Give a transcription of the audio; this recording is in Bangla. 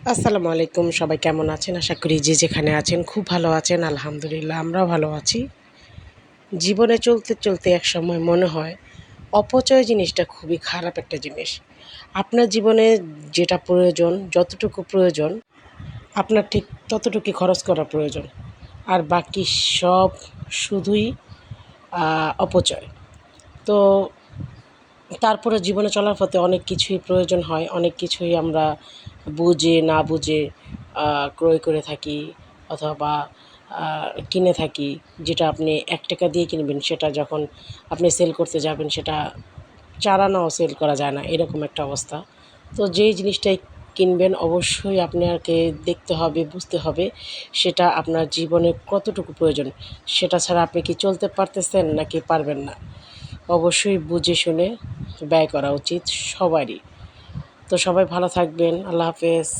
আসসালামু আলাইকুম, সবাই কেমন আছেন? আশা করি যে যেখানে আছেন খুব ভালো আছেন, আলহামদুলিল্লাহ আমরাও ভালো আছি। জীবনে চলতে চলতে এক সময় মনে হয় অপচয় জিনিসটা খুবই খারাপ একটা জিনিস। আপনার জীবনে যেটা প্রয়োজন, যতটুকু প্রয়োজন, আপনার ঠিক ততটুকুই খরচ করা প্রয়োজন। আর বাকি সব শুধুই অপচয়। তো তারপরে জীবনে চলার পথে অনেক কিছুই প্রয়োজন হয়, অনেক কিছুই আমরা বুঝে, না বুঝে ক্রয় করে থাকি অথবা কিনে থাকি। যেটা আপনি এক টাকা দিয়ে কিনবেন, সেটা যখন আপনি সেল করতে যাবেন, সেটা চার আনাও সেল করা যায় না, এরকম একটা অবস্থা। তো যেই জিনিসটাই কিনবেন, অবশ্যই আপনাকে দেখতে হবে, বুঝতে হবে সেটা আপনার জীবনে কতটুকু প্রয়োজন। সেটা ছাড়া আপনি কি চলতে পারতেছেন নাকি পারবেন না। অবশ্যই বুঝে শুনে ব্যয় করা উচিত সবারই। তো সবাই ভালো থাকবেন আল্লাহ হাফেজ।